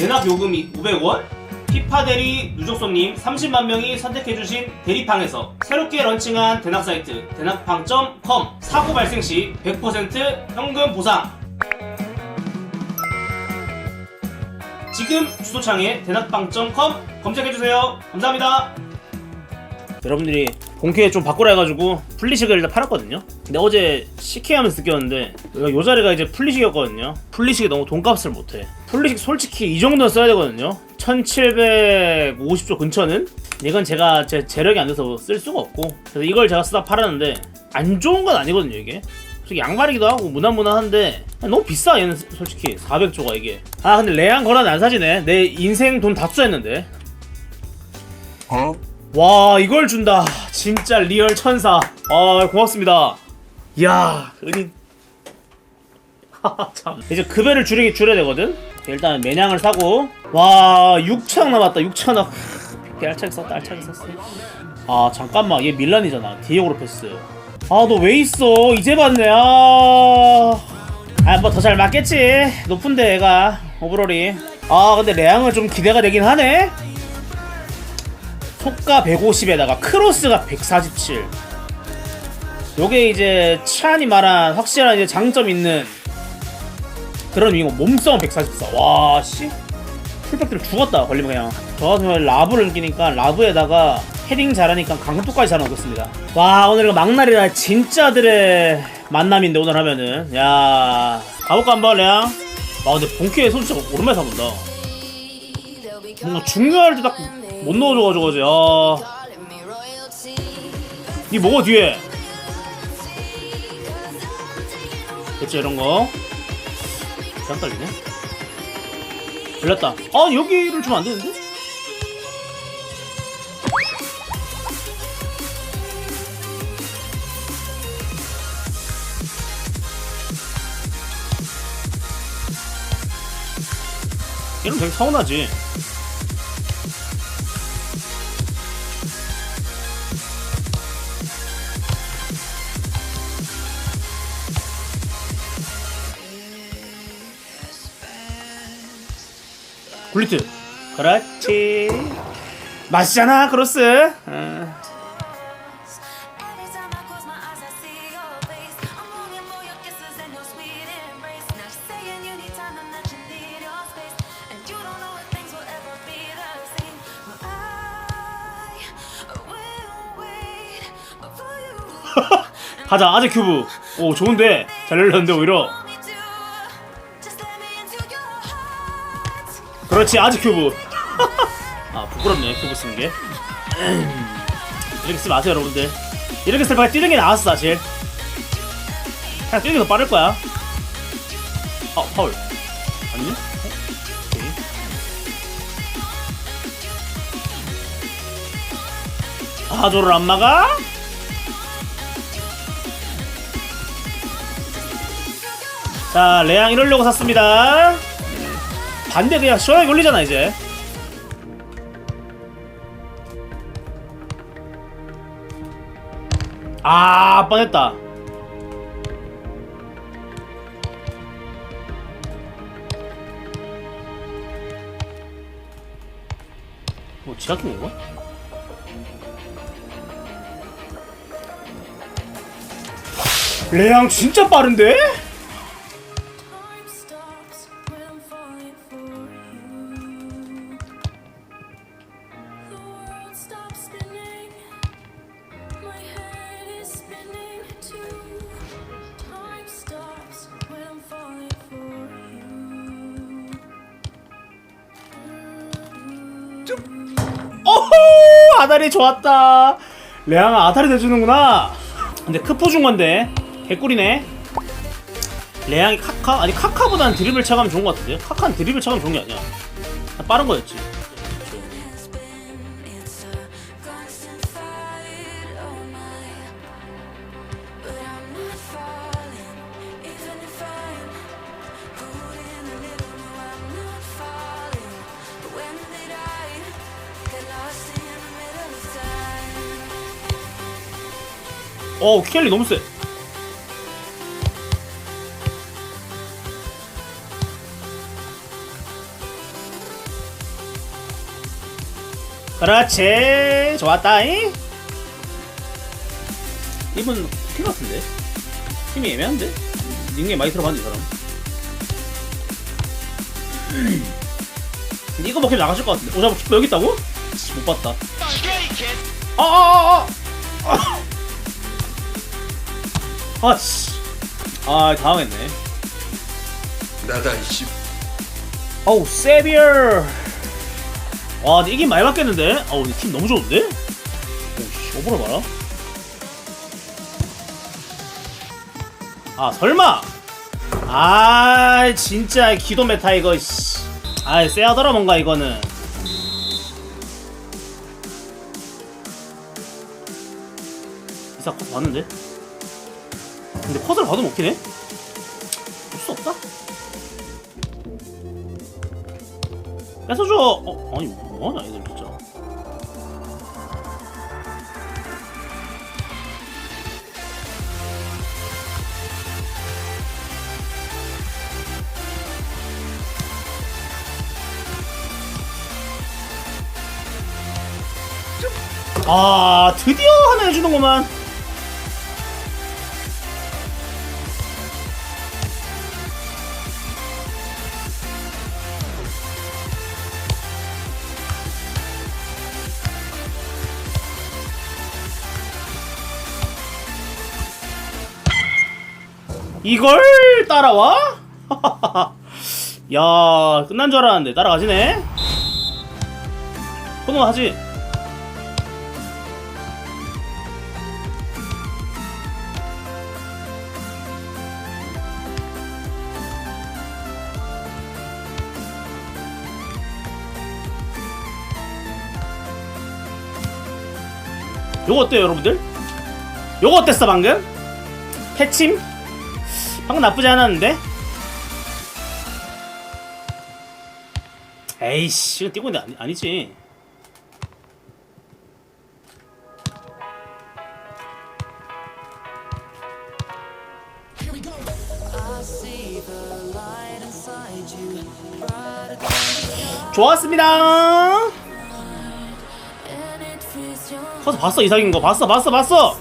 대납 요금이 500원? 피파 대리 누적손님 30만 명이 선택해주신 대리팡에서 새롭게 런칭한 대납 사이트 대납팡.com 사고 발생 시 100% 현금 보상. 지금 주소창에 대납팡.com 검색해주세요. 감사합니다. 여러분들이 본캐 좀 바꾸라 해가지고 플리식을 일단 팔았거든요 근데 어제 CK하면서 느꼈는데 여기가 요 자리가 이제 플리식이었거든요. 플리식이 너무 돈값을 못해. 플리식 솔직히 이 정도는 써야 되거든요. 1750조 근처는 이건 제가 제 재력이 안 돼서 쓸 수가 없고 그래서 이걸 제가 쓰다 팔았는데 안 좋은 건 아니거든요 이게. 양말이기도 하고 무난무난한데 너무 비싸 얘는 솔직히. 400조가 이게. 아 근데 레안 거란 안 사지네. 내 인생 돈 다 투자했는데. 와 이걸 준다. 진짜 리얼 천사. 아 고맙습니다. 이 야 은인 참. 이제 급여를 줄이긴 줄여야 되거든? 일단 매냥을 사고. 와 6천 남았다 6천억 알차게 썼다 알차게 썼어. 아 잠깐만. 얘 밀란이잖아. 디에고 로페스. 아 너 왜 있어? 이제 봤네. 아아뭐 더 잘 맞겠지? 높은데 얘가. 오버롤이. 아 근데 레앙은 좀 기대가 되긴 하네? 속가 150에다가 크로스가 147. 요게 이제 치안이 말한 확실한 이제 장점 있는 그런 윙어 몸싸움 144. 와 씨. 풀백들 죽었다 걸리면 그냥. 저 같으면 라브를 느끼니까 라브에다가 헤딩 잘하니까 강속도까지 잘 넣겠습니다. 와 오늘 이거 막날이라 진짜들의 만남인데 오늘 하면은 야 가볼까 한번 레앙. 와 근데 본캐에 손 진짜 오랜만에 사본다. 뭔가 중요할 때 딱 못 넣어줘가지고 아. 니 뭐가 뒤에? 됐죠 이런 거. 안 떨리네. 걸렸다. 아 여기를 주면 안 되는데? 이러면 되게 서운하지. 굴리트 그렇지 맛있잖아 크로스 어. 가자 아재 큐브 오 좋은데 잘 열렸는데 오히려 그렇지 아재 큐브. 아 부끄럽네 큐브 쓰는 게 이렇게 쓰지 마세요 여러분들. 이렇게 쓸 바에 뛰는 게 나았어 사실. 그냥 뛰는 게 더 빠를 거야. 아 파울. 어? 오케이. 아 저를 안 막아? 자 레앙 이러려고 샀습니다 반대 그냥 시원하게 올리잖아 이제 아 뻔했다 뭐 지하킹 이거? 레앙 진짜 빠른데? You. 오호 아다리 좋았다. 레앙아 아다리 대주는구나. 근데 크포 준 건데. 개꿀이네. 레앙이 카카? 아니 카카보다는 드리블 차가면 좋은 것 같은데 카카는 드리블 차가면 좋은 게 아니야. 빠른 거였지 어 켈리 너무 세. 그렇지. 좋았다잉? 이분 팀 같은데? 팀이 애매한데? 닉네임 많이 들어봤는데 이 사람. 이거 먹히면 나가실 것 같은데? 오 잠깐 키퍼 여기 있다고? 씨, 못 봤다. 아아아아 아씨. 아 당황했네. 나다 이씨. 어우 세비어 와 근데 이긴 많이 바뀌었는데? 어우 근데 팀 너무 좋은데? 오씨 오버를 봐라. 아 설마! 아 진짜 기도 메타 이거 씨. 아 쎄하더라 뭔가 이거는. 이사 컷 봤는데? 근데 컷을 봐도 먹히네? 볼수 없다? 뺏어줘! 어, 아니, 뭐하냐, 얘들 진짜. 아, 드디어 하나 해주는구만. 이걸 따라와? 야, 끝난 줄 알았는데 따라가지네. 코너 하지. 요거 어때요, 여러분들? 요거 어땠어, 방금? 패침? 방금 나쁘지 않았는데? 에이씨, 이거 뛰고 있는데 아니, 아니지. 좋았습니다. 커서 봤어 이상인 거 봤어 봤어 봤어.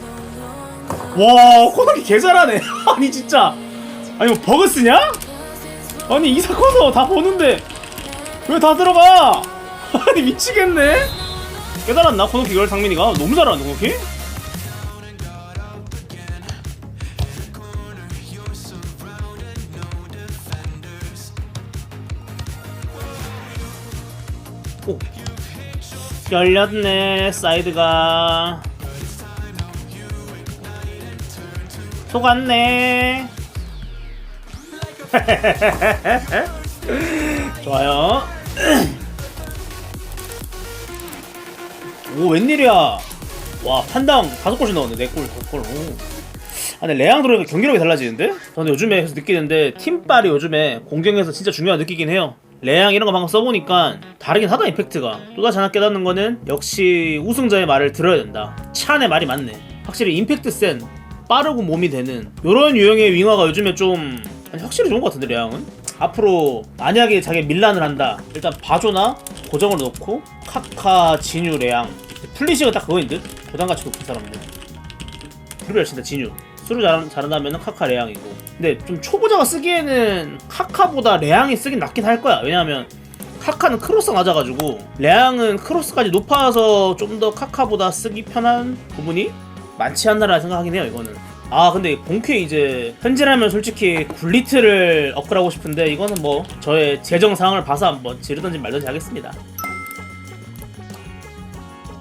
와 코너기 개 잘하네. 아니 진짜. 아니 뭐 버그 쓰냐? 아니 이사 커서 다 보는데 왜 다 들어가? 아니 미치겠네. 깨달았나 코너키 이걸 상민이가 너무 잘하는데 코너키? 오. 열렸네 사이드가 속았네 좋아요. 오 웬일이야. 와 판당 다섯 골씩 넣었네. 네골 다섯 골. 오. 아 근데 레앙 들어오니까 경기력이 달라지는데? 저는 요즘에 계속 느끼는데 팀빨이 요즘에 공격에서 진짜 중요한 느끼긴 해요. 레앙 이런 거 방금 써보니까 다르긴 하다 임팩트가. 또다시 하나 깨닫는 거는 역시 우승자의 말을 들어야 된다. 찬의 말이 맞네. 확실히 임팩트 센 빠르고 몸이 되는 요런 유형의 윙어가 요즘에 좀 아니, 확실히 좋은 것 같은데 레앙은? 앞으로 만약에 자기 밀란을 한다 일단 바조나 고정을 넣고 카카 진유 레앙. 플리시가 딱 그거인 듯? 부담가치 높은 사람들. 그룹을 친다 진유. 수를 잘, 잘한다면 카카 레앙이고. 근데 좀 초보자가 쓰기에는 카카보다 레앙이 쓰긴 낫긴 할 거야. 왜냐하면 카카는 크로스 맞아가지고 레앙은 크로스까지 높아서 좀 더 카카보다 쓰기 편한 부분이 많지 않나라 생각하긴 해요 이거는 아 근데 본캐 이제 현질하면 솔직히 굴리트를 업글하고 싶은데 이거는 뭐 저의 재정 상황을 봐서 한번 지르던지 말던지 하겠습니다